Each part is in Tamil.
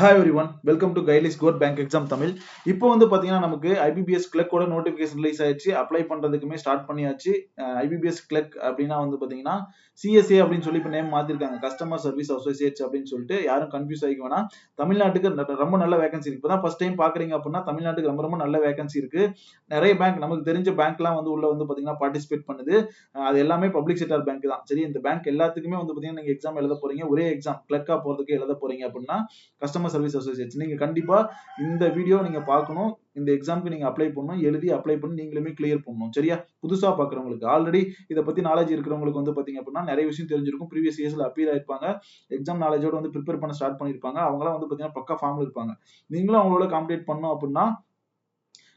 Hi everyone welcome to கைலிஸ் code bank exam Tamil இப்போ வந்து பார்த்தீங்கன்னா நமக்கு ஐபிபிஎஸ் கிளக்கோட நோட்டிஃபிகேஷன் ரிலீஸ் ஆயிடுச்சு. அப்ளை பண்ணுறதுக்குமே ஸ்டார்ட் பண்ணியாச்சு. ஐபிபிஎஸ் கிளக் அப்படின்னா வந்து பார்த்தீங்கன்னா சிஎஸ்ஏ அப்படின்னு சொல்லி இப்போ நேம் மாற்றிருக்காங்க கஸ்டமர் சர்வீஸ் அசோசியேட்ஸ் அப்படின்னு சொல்லிட்டு யாரும் கன்ஃபியூஸ் ஆகிக்க வேணாம். தமிழ்நாட்டுக்கு ரொம்ப நல்ல வேகன்சி இருக்கு. இப்போ தான் ஃபஸ்ட் டைம் பார்க்குறீங்க அப்படின்னா தமிழ்நாட்டுக்கு ரொம்ப ரொம்ப நல்ல வேகன்சி இருக்கு. நிறைய பேங்க் நமக்கு தெரிஞ்ச பேங்க்லாம் வந்து உள்ள வந்து பார்த்தீங்கன்னா பார்ட்டிசிபேட் பண்ணுது. அது எல்லாமே பப்ளிக் செக்டர் பேங்க் தான். சரி இந்த பேங்க் எல்லாத்துக்குமே வந்து பார்த்தீங்கன்னா நீங்கள் எக்ஸாம் எழுத போறீங்க. ஒரே எக்ஸாம் கிளக்காக போகிறதுக்கு எழுத போறீங்க அப்படின்னா கஸ்டமர் சர்வீஸ் அசோசியேட்ஸ் நீங்கள் கண்டிப்பாக இந்த வீடியோ நீங்கள் பார்க்கணும். இந்த எக்ஸாம்க்கு நீங்க அப்ளை பண்ணணும். எழுதி அப்ளை பண்ணி நீங்களுமே கிளியர் பண்ணணும். சரியா? புதுசாக பார்க்குறவங்களுக்கு. ஆல்ரெடி இதை பத்தி நாலேஜ் இருக்கிறவங்களுக்கு வந்து பார்த்தீங்க அப்படின்னா நிறைய விஷயம் தெரிஞ்சிருக்கும். ப்ரீவியஸ் இயர்ஸில் அப்பியர் ஆயிருப்பாங்க. எக்ஸாம் நாலேஜோட வந்து ப்ரிப்பேர் பண்ண ஸ்டார்ட் பண்ணியிருப்பாங்க. அவங்களாம் வந்து பார்த்தீங்கன்னா பக்கா ஃபார்மில் இருப்பாங்க. நீங்களும் அவங்களோட காம்படேட் பண்ணோம் அப்படின்னா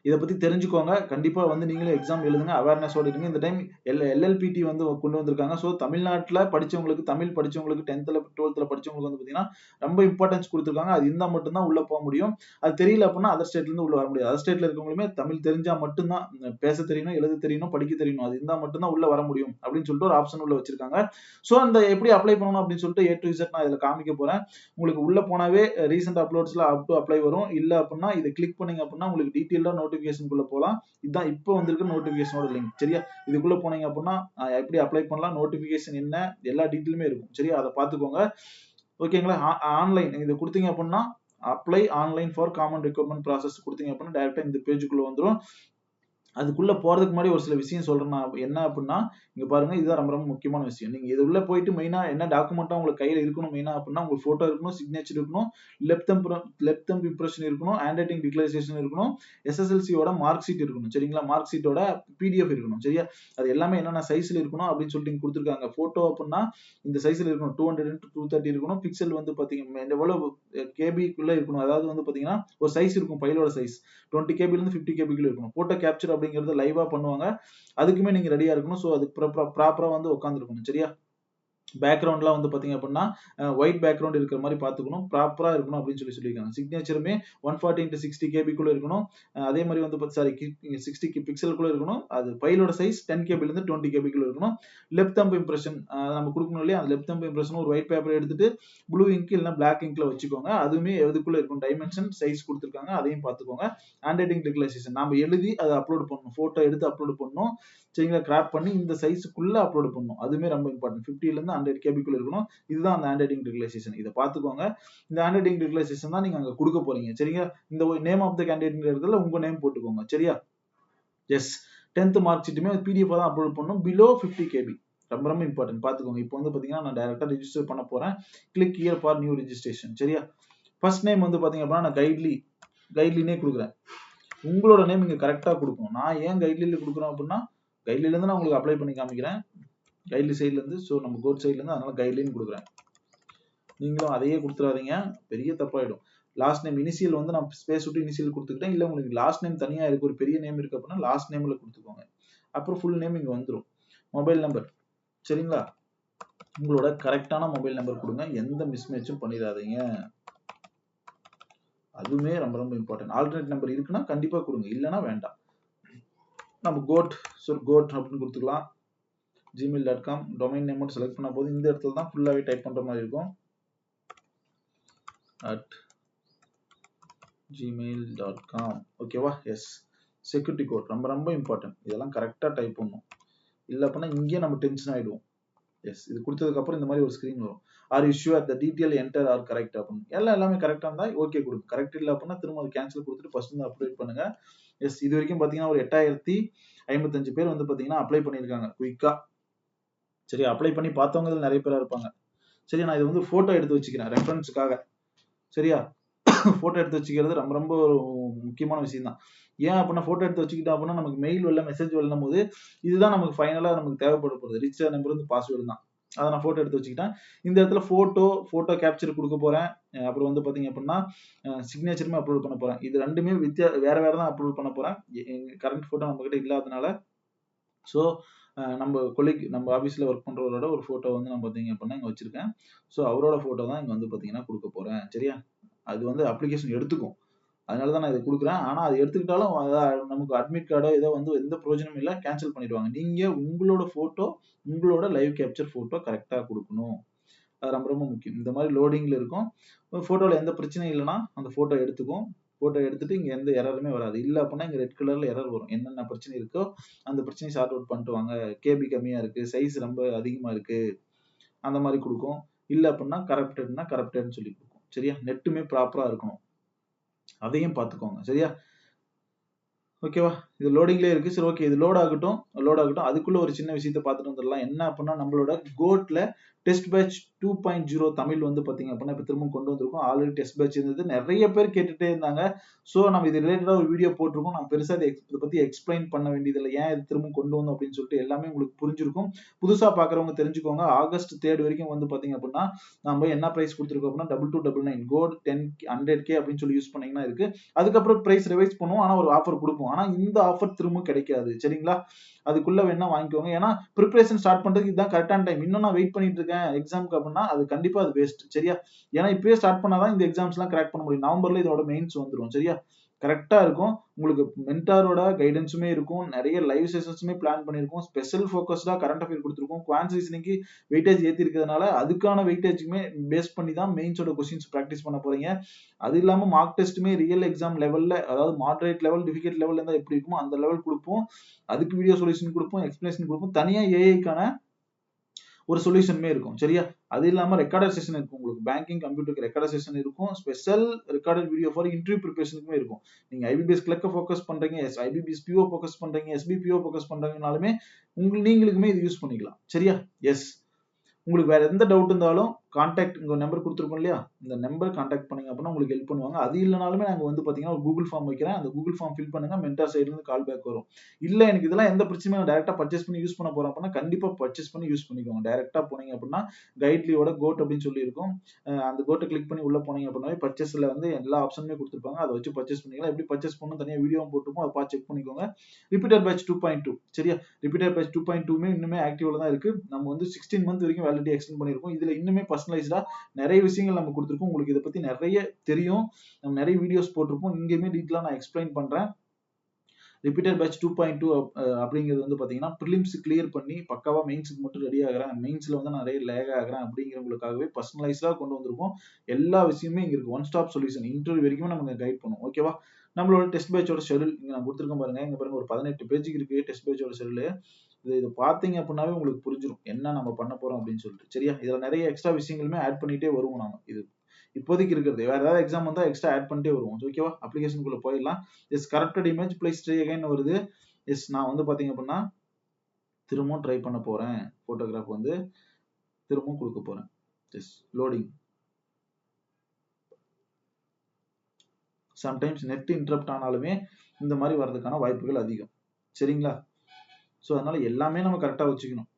இதை பத்தி தெரிஞ்சுக்கோங்க. கண்டிப்பா வந்து நீங்களும் எக்ஸாம் எழுதுங்க அவேர்னஸோட இருங்க. இந்த டைம் எல் எல்எல்பிடி வந்து கொண்டு வந்திருக்காங்க. ஸோ தமிழ்நாட்டில் படிச்சவங்களுக்கு தமிழ் படிச்சவங்களுக்கு டென்த்தில் டுவெல்த்தில் படிச்சவங்களுக்கு வந்து பார்த்தீங்கன்னா ரொம்ப இம்பார்ட்டன்ஸ் கொடுத்துருக்காங்க. அது இருந்தால் மட்டும்தான் உள்ள போக முடியும். அது தெரியல அப்படின்னா அதர் ஸ்டேட்ல இருந்து உள்ள வர முடியாது. அதர் ஸ்டேட்ல இருக்கவங்களுமே தமிழ் தெரிஞ்சா மட்டும்தான் பேச தெரியணும் எழுத தெரியணும் படிக்க தெரியணும். அது இருந்தால் மட்டும்தான் உள்ள வர முடியும் அப்படின்னு சொல்லிட்டு ஒரு ஆப்ஷன் உள்ள வச்சிருக்காங்க. ஸோ அந்த எப்படி அப்ளை பண்ணணும் அப்படின்னு சொல்லிட்டு ஏ டு இசட் நான் இதில் காமிக்க போறேன். உங்களுக்கு உள்ள போனாவே ரீசெண்ட் அப்லோட்ஸ்ல அப் டு அப்ளை வரும். இல்லை அப்படின்னா இதை கிளிக் பண்ணீங்க அப்படின்னா உங்களுக்கு டீட்டெயிலாக நோட் நோட்டிபிகேஷனுக்குள்ள போகலாம் இதுதான் இப்போ வந்திருக்க நோட்டிஃபிகேஷனோட லிங்க் சரியா? இதுக்குள்ள போனீங்க அப்படின்னா எப்படி அப்ளை பண்ணலாம்? நோட்டிஃபிகேஷன் என்ன? எல்லா டீட்டெயிலுமே இருக்கும். சரியா? அதை பார்த்துக்கோங்க. ஓகேங்களா? ஆன்லைன் இது கொடுத்தீங்க அப்படின்னா apply online for common recruitment process கொடுத்தீங்க அப்படின்னா டேரக்டா இந்த பேஜுக்குள்ள வந்துடும் அதுக்குள்ள போறதுக்கு முன்னாடி ஒரு சில விஷயம் சொல்றேன் நான். என்ன அப்படின்னா இங்க பாருங்க இதுதான் ரொம்ப ரொம்ப முக்கியமான விஷயம். நீங்க இது உள்ள போயிட்டு மெயினா என்ன டாக்குமெண்ட்டாக உங்களுக்கு கையில இருக்கணும் மெயினா அப்படின்னா உங்களுக்கு போட்டோ இருக்கணும் சிக்னேச்சர் இருக்கணும் லெஃப்ட் தம் லெஃப்ட் இம்ப்ரெஷன் இருக்கணும் ஹேண்ட் ரைட்டிங் டிக்ளரேஷன் இருக்கணும் எஸ்எஸ்எல்சியோட மார்க் ஷீட் இருக்கணும் சரிங்களா? மார்க் ஷீட்டோட பிடிஎஃப் இருக்கணும் சரியா? அது எல்லாமே என்னென்ன சைஸ்ல இருக்கணும் அப்படின்னு சொல்லிட்டு கொடுத்துருக்காங்க. போட்டோ அப்படின்னா இந்த சைஸ்ல இருக்கணும் டூ ஹண்ட்ரட் டூ தேர்ட்டி இருக்கணும். பிக்சல் வந்து பாத்தீங்கன்னா எவ்வளவு கேபிக்குள்ள இருக்கணும். அதாவது வந்து பாத்தீங்கன்னா ஒரு சைஸ் இருக்கும் பயிலோட சைஸ் டுவெண்ட்டி கேபில இருந்து ஃபிஃப்டி கேபிக்குள்ள இருக்கணும். போட்டோ கேப்சர் அப்படிங்கிறது லைவா பண்ணுவாங்க. அதுக்குமே நீங்க ரெடியா இருக்கணும். ஸோ அதுக்கு ப்ராப்பரா வந்து உட்காந்துருக்கணும் சரியா? பேக்ரவுண்ட்லாம் வந்து பார்த்தீங்க அப்படின்னா ஒயிட் பேக்ரவுண்ட் இருக்கிற மாதிரி பார்த்துக்கணும் ப்ராப்பராக இருக்கணும் அப்படின்னு சொல்லி சொல்லியிருக்காங்க. சிக்னேச்சருமே ஒன் ஃபார்ட்டி இன்ட்டு சிக்ஸ்டி கேபிக்குள்ளே இருக்கணும். அதே மாதிரி வந்து சாரி சிக்ஸ்டி பிக்சலுக்குள்ளே இருக்கணும். அது ஃபைலோட சைஸ் டென் கேபிலேருந்து டுவெண்ட்டி கேபிக்குள்ளே இருக்கணும். லெஃப்ட் தம்ப் இம்ப்ரெஷன் நம்ம கொடுக்கணும் இல்லையா? அந்த லெஃப்ட் தம்ப் இம்ப்ரெஷன் ஒரு ஒயிட் பேப்பர் எடுத்துட்டு ப்ளூ இங்க் இல்லைன்னா பிளாக் இங்க்ல வச்சுக்கோங்க. அதுவுமே எதுக்குள்ளே இருக்கும் டைமென்ஷன் சைஸ் கொடுத்துருக்காங்க. அதையும் பார்த்துக்கோங்க ஹேண்ட் ரைட்டிங் டிக்ளரேஷன் நம்ம எழுதி அதை அப்லோட் பண்ணணும். ஃபோட்டோ எடுத்து அப்லோட் பண்ணணும். சரிங்களா கிராப் பண்ணி இந்த சைஸுக்குள்ள அப்லோட் பண்ணும் அதுவுமே ரொம்ப இம்பார்ட்டன்ட் ஃபிஃப்டிலேருந்து ஹண்ட்ரட் கேபிக்குள்ள இருக்கணும். இதுதான் அந்த ஹேண்ட் ரைட்டிங் இதை பார்த்துக்கோங்க. இந்த ஹேண்ட் ரைட்டிங் தான் நீங்க அங்கே கொடுக்க போறீங்க. சரிங்களா? இந்த நேம் ஆஃப் த கேண்டிடேட் இடத்துல உங்க நேம் போட்டுக்கோங்க. சரியா? எஸ் டென்த் மார்க் ஷீட்டுமே பிடிஎஃப் தான் அப்லோட் பண்ணும் பிலோ ஃபிஃப்டி கேபி ரொம்ப ரொம்ப இம்பார்ட்டன்ட் பார்த்துக்கோங்க. இப்போ வந்து பார்த்தீங்கன்னா நான் டேரெக்டாக ரிஜிஸ்டர் பண்ண போறேன். Click here for new registration சரியா? ஃபர்ஸ்ட் நேம் வந்து பார்த்தீங்க அப்படின்னா நான் கைட்லி கைட்லினே கொடுக்குறேன். உங்களோட நேம் இங்கே கரெக்டாக கொடுக்கணும். நான் ஏன் கைட்லியில் கொடுக்குறேன் அப்படின்னா கைட்லேருந்து நான் உங்களுக்கு அப்ளை பண்ணி காமிக்கிறேன். கைட்லி சைட்லேருந்து ஸோ நம்ம கோட் சைட்லேருந்து அதனால் கைட்லின்னு கொடுக்குறேன். நீங்களும் அதையே கொடுத்துடாதீங்க. பெரிய தப்பாயிடும். லாஸ்ட் நேம் இனிஷியல் வந்து நான் ஸ்பேஸ் விட்டு இனிஷியல் கொடுத்துக்கிட்டேன். இல்லை உங்களுக்கு லாஸ்ட் நேம் தனியாக இருக்கு ஒரு பெரிய நேம் இருக்கு அப்படின்னா லாஸ்ட் நேமில் கொடுத்துக்கோங்க. அப்புறம் ஃபுல் நேம் இங்கே வந்துடும் மொபைல் நம்பர் சரிங்களா? உங்களோட கரெக்டான மொபைல் நம்பர் கொடுங்க. எந்த மிஸ்மேட்சும் பண்ணிடாதீங்க. அதுவுமே ரொம்ப ரொம்ப இம்பார்ட்டன்ட் ஆல்டர்னேட் நம்பர் இருக்குன்னா கண்டிப்பாக கொடுங்க. இல்லைன்னா வேண்டாம். நம்ம கோட் சொல் கோட் அப்படின்னு கொடுத்துக்கலாம். Gmail dot com domain name மட்டும் செலக்ட் பண்ண போது இந்த இடத்துல தான் ஃபுல்லாகவே டைப் பண்ணுற மாதிரி இருக்கும். அட் ஜிமெயில் டாட் காம் ஓகேவா எஸ் செக்யூரிட்டி கோட் ரொம்ப ரொம்ப இம்பார்ட்டன்ட் இதெல்லாம் கரெக்டாக டைப் பண்ணணும். இல்லை அப்படின்னா இங்கேயே நம்ம டென்ஷன் ஆகிடுவோம் எஸ் இது கொடுத்ததுக்கப்புறம் இந்த மாதிரி ஒரு ஸ்க்ரீன் வரும். Are you sure at the detail enter are correct அப்படின்னு. எல்லாம் எல்லாமே கரெக்டாக இருந்தால் ஓகே கொடுங்க. கரெக்ட் இல்லை அப்படின்னா திரும்ப அது கேன்சல் கொடுத்துட்டு ஃபஸ்ட்டு வந்து அப்டேட் பண்ணுங்கள் எஸ் இது வரைக்கும் பார்த்தீங்கன்னா ஒரு எட்டாயிரத்தி ஐம்பத்தஞ்சு பேர் வந்து பார்த்தீங்கன்னா அப்ளை பண்ணியிருக்காங்க குயிக்காக சரி அப்ளை பண்ணி பார்த்தவங்க நிறைய பேராக இருப்பாங்க. சரி நான் இது வந்து ஃபோட்டோ எடுத்து வச்சுக்கிறேன் ரெஃபரன்ஸுக்காக சரியா? ஃபோட்டோ எடுத்து வச்சுக்கிறது ரொம்ப ரொம்ப ஒரு முக்கியமான விஷயம் தான் ஏன் அப்படின்னா ஃபோட்டோ எடுத்து வச்சுக்கிட்டோம் அப்படின்னா நமக்கு மெயில் வரல மெசேஜ் வரலும் போது இதுதான் நமக்கு ஃபைனலாக நமக்கு தேவைப்பட போகுது ரிச்சர் நம்பர் வந்து பாஸ்வேர்டு தான். அதை நான் ஃபோட்டோ எடுத்து வச்சுக்கிட்டேன். இந்த இடத்துல ஃபோட்டோ ஃபோட்டோ கேப்சர் கொடுக்க போகிறேன் அப்புறம் வந்து பார்த்தீங்க அப்படின்னா சிக்னேச்சருமே அப்லோட் பண்ண போகிறேன் இது ரெண்டுமே வித்தியா வேறு வேறு தான் அப்லோட் பண்ண போகிறேன் கரண்ட் ஃபோட்டோ நம்மக்கிட்ட இல்லாதனால. ஸோ நம்ம கொலிக் நம்ம ஆஃபீஸில் ஒர்க் பண்ணுறவரோட ஒரு ஃபோட்டோ வந்து நான் பார்த்தீங்க அப்படின்னா இங்கே வச்சுருக்கேன். ஸோ அவரோட ஃபோட்டோ தான் இங்கே வந்து பார்த்தீங்கன்னா கொடுக்க போகிறேன் சரியா? அது வந்து அப்ளிகேஷன் எடுத்துக்கும். அதனால தான் நான் இதை கொடுக்குறேன். ஆனால் அது எடுத்துக்கிட்டாலும் நமக்கு அட்மிட் கார்டோ ஏதோ வந்து எந்த பிரயோஜனமும் இல்லை கேன்சல் பண்ணிடுவாங்க. நீங்கள் உங்களோட ஃபோட்டோ உங்களோட லைவ் கேப்சர் ஃபோட்டோ கரெக்டாக கொடுக்கணும். அது ரொம்ப ரொம்ப முக்கியம். இந்த மாதிரி லோடிங்கில் இருக்கும். ஃபோட்டோவில் எந்த பிரச்சனையும் இல்லைன்னா அந்த ஃபோட்டோ எடுத்துக்கும் ஃபோட்டோ எடுத்துட்டு இங்கே எந்த எரருமே வராது. இல்லை அப்படின்னா இங்கே ரெட் கலரில் எரர் வரும். என்னென்ன பிரச்சனை இருக்கோ அந்த பிரச்சனையை சார்ட் அவுட் பண்ணிட்டு வாங்க. கேபி கம்மியாக இருக்குது சைஸ் ரொம்ப அதிகமாக இருக்குது அந்த மாதிரி கொடுக்கும். இல்லை அப்படின்னா கரப்டட்னா கரப்டட்னு சொல்லி கொடுக்கும். சரியா? நெட்டுமே ப்ராப்பராக இருக்கணும். அதையும் பார்த்துக்கோங்க. சரியா? ஓகேவா? இது லோடிங்லேயே இருக்குது சரி ஓகே இது லோட் ஆகட்டும் லோட் ஆகட்டும். அதுக்குள்ளே ஒரு சின்ன விஷயத்த பார்த்துட்டு வந்துடலாம். என்ன அப்படின்னா நம்மளோட கோட்டில் test batch two point zero Tamil வந்து பார்த்தீங்க அப்படின்னா இப்போ திரும்ப கொண்டு வந்திருக்கோம். ஆல்ரெடி டெஸ்ட் பேட்ச் இருந்தது. நிறைய பேர் கேட்டுகிட்டே இருந்தாங்க. ஸோ நம்ம இது ரிலேட்டடாக ஒரு வீடியோ போட்டிருக்கோம். நான் பெருசாக இதை இதை பற்றி எக்ஸ்பிளைன் பண்ண வேண்டியதில்லை. ஏன் இது திரும்ப கொண்டு வந்தோம் அப்படின்னு சொல்லிட்டு எல்லாமே உங்களுக்கு புரிஞ்சிருக்கும். புதுசாக பார்க்குறவங்க தெரிஞ்சுக்கோங்க. ஆகஸ்ட் தேர்ட் வரைக்கும் வந்து பார்த்தீங்க அப்படின்னா நம்ம என்ன ப்ரைஸ் கொடுத்துருக்கோம் அப்படின்னா double two double nine code ten hundred K அப்படின்னு சொல்லி யூஸ் பண்ணிங்கன்னா இருக்குது அதுக்கப்புறம் ப்ரைஸ் ரிவைஸ் பண்ணுவோம். ஆனால் ஒரு ஆஃபர் கொடுப்போம். ஆனால் இந்த ஆஃபர் திரும்ப கிடைக்காது. சரிங்களா? அதுக்குள்ள வேணா வாங்கிக்கோங்க. ஏன்னா ப்ரிப்பரேஷன் ஸ்டார்ட் பண்றதுக்கு இதுதான் கரெக்டான டைம் இன்னும் நான் வெயிட் பண்ணிட்டு இருக்கேன் எக்ஸாமுக்கு அப்படின்னா அது கண்டிப்பா அது வேஸ்ட் சரியா? ஏன்னா இப்பயே ஸ்டார்ட் பண்ணாதான் இந்த எக்ஸாம்ஸ் எல்லாம் கிராக் பண்ண முடியும். நவம்பர்ல இதோட மெயின்ஸ் வந்துடும் சரியா? கரெக்டாக இருக்கும். உங்களுக்கு மென்டாரோட கைடன்ஸுமே இருக்கும். நிறைய லைவ் செஷன்ஸுமே பிளான் பண்ணியிருக்கோம். ஸ்பெஷல் ஃபோக்கஸ்டாக கரண்ட் அஃபேர் கொடுத்துருக்கோம். குவான்ஸ் ரீசனிங்க்கு வெயிட்டேஜ் ஏற்றிருக்கிறதுனால அதுக்கான வெயிட்டேஜுமே பேஸ் பண்ணி தான் மெயின்ஸோட கொஸ்டின்ஸ் ப்ராக்டிஸ் பண்ண போகிறீங்க அது இல்லாமல் மார்க் டெஸ்ட்டுமே ரியல் எக்ஸாம் லெவலில் அதாவது மாடரேட் லெவல் டிஃபிகல்ட் லெவலில் இருந்தால் எப்படி இருக்குமோ அந்த லெவல் கொடுப்போம். அதுக்கு வீடியோ சொல்யூஷன் கொடுப்போம் எக்ஸ்பிளேஷன் கொடுப்போம். தனியாக ஏஐக்கான ஒரு சொல்யூஷனுமே இருக்கும். சரியா? அது இல்லாமல் ரெக்கார்டர் செஷன் இருக்கும் உங்களுக்கு. பேங்கிங் கம்ப்யூட்டருக்கு ரெக்கார்டர் செஷன் இருக்கும். Special recorded video for interview ப்ரிப்பரேஷனுக்குமே இருக்கும். நீங்கள் ஐபிபிஎஸ் கிளக்க ஃபோக்கஸ் பண்ணுறீங்க எஸ் ஐபிபிஎஸ் பிஓ ஃபோக்கஸ் பண்ணுறீங்க எஸ்பிபிஓ ஃபோக்கஸ் பண்ணுறீங்கனாலுமே உங்களுக்கு நீங்களுக்குமே இது யூஸ் பண்ணிக்கலாம். சரியா? எஸ் உங்களுக்கு வேற எந்த டவுட் இருந்தாலும் கான்டாக்ட் உங்கள் நம்பர் கொடுத்துருக்கோம் இல்லையா? இந்த நம்பர் காண்டாக்ட் பண்ணீங்க அப்படின்னா உங்களுக்கு ஹெல்ப் பண்ணுவாங்க. அது இல்லைனாலுமே நாங்கள் வந்து பார்த்தீங்கன்னா ஒரு கூகுள் ஃபார்ம் வைக்கிறேன். அந்த கூகுள் ஃபார்ம் ஃபில் பண்ணுங்க. மென்டார் சைட்லேருந்து கால் பேக் வரும். இல்லை எனக்கு இதெல்லாம் எந்த பிரச்சனையும் நான் டேரெக்டாக பர்ச்சேஸ் பண்ணி யூஸ் பண்ண போகிறேன் அப்படின்னா கண்டிப்பாக பர்ச்சேஸ் பண்ணி யூஸ் பண்ணிக்கோங்க. டேரெக்டாக போனீங்க அப்படின்னா கைட்லியோட கோட் அப்படின்னு சொல்லியிருக்கும். அந்த கோட்டை கிளிக் பண்ணி உள்ளே போனீங்க அப்படின்னாவே பர்ச்சேஸில் வந்து எல்லா ஆப்ஷனுமே கொடுத்துருப்பாங்க. அதை வச்சு பர்ச்சேஸ் பண்ணிக்கலாம். எப்படி பர்ச்சேஸ் பண்ணணும் தனியாக வீடியோ போட்டுருப்போம். அதை பார்த்து செக் பண்ணிக்கோங்க. Repeater batch two point two சரியா? ரிப்பீட்டர் பேட்ச் டூ பாயிண்ட் டூமே இன்னுமே ஆக்டிவில் தான் இருக்குது நம்ம வந்து சிக்ஸ்டீன் மந்த் வரைக்கும் வேலிட்டி எக்ஸ்டெண்ட் பண்ணியிருக்கோம். இதில் இன்னுமே பர்சனலைஸ்டா நிறைய விஷயங்கள் நம்ம கொடுத்துருக்கோம். உங்களுக்கு இதை பத்தி நிறைய தெரியும். நம்ம நிறைய வீடியோஸ் போட்டிருப்போம். இங்கேயுமே டீட்டெயிலாக நான் எக்ஸ்பிளைன் பண்றேன். Repeater batch two point two அப்படிங்கிறது வந்து பார்த்தீங்கன்னா ப்ரிலிம்ஸ் கிளியர் பண்ணி பக்காவாக மெயின்ஸுக்கு மட்டும் ரெடி ஆகிறேன். மெயின்ஸில் வந்து நிறைய லேக் ஆகிறேன் அப்படிங்கிறவங்களுக்காகவே பர்சனலைஸ்டாக கொண்டு வந்திருக்கோம். எல்லா விஷயமே இங்கே இருக்கு. ஒன் ஸ்டாப் சொல்யூஷன் இன்டர்வியூ வரைக்கும் நம்ம கைட் பண்ணுவோம். ஓகேவா நம்மளோட டெஸ்ட் பேட்சோட ஷெடியூல் இங்கே நான் கொடுத்துருக்கேன் பாருங்க. இங்கே பாருங்க ஒரு பதினெட்டு பேஜுக்கு இருக்கு டெஸ்ட் பேட்சோட ஷெடியூல் இது இது பார்த்தீங்க அப்படின்னாவே உங்களுக்கு புரிஞ்சிடும் என்ன நம்ம பண்ண போறோம் அப்படின்னு சொல்லிட்டு. சரியா? இதில் நிறைய எக்ஸ்ட்ரா விஷயங்களுமே ஆட் பண்ணிட்டே வருவோம் நாம. இது இப்போதைக்கு இருக்கிறது. வேற ஏதாவது எக்ஸாம் வந்தா எக்ஸ்ட்ரா ஆட் பண்ணிட்டே வருவோம். ஓகேவா அப்ளிகேஷனுக்குள்ள போயிடலாம். Is corrected image place try again வருது. எஸ் நான் வந்து பாத்தீங்க அப்படின்னா திரும்பவும் ட்ரை பண்ண போறேன். போட்டோகிராஃப் வந்து திரும்பவும் கொடுக்க போறேன். Yes loading sometimes net interrupt ஆனாலுமே இந்த மாதிரி வர்றதுக்கான வாய்ப்புகள் அதிகம். சரிங்களா? ஸோ அதனால எல்லாமே நம்ம கரெக்டாக வச்சுக்கணும்.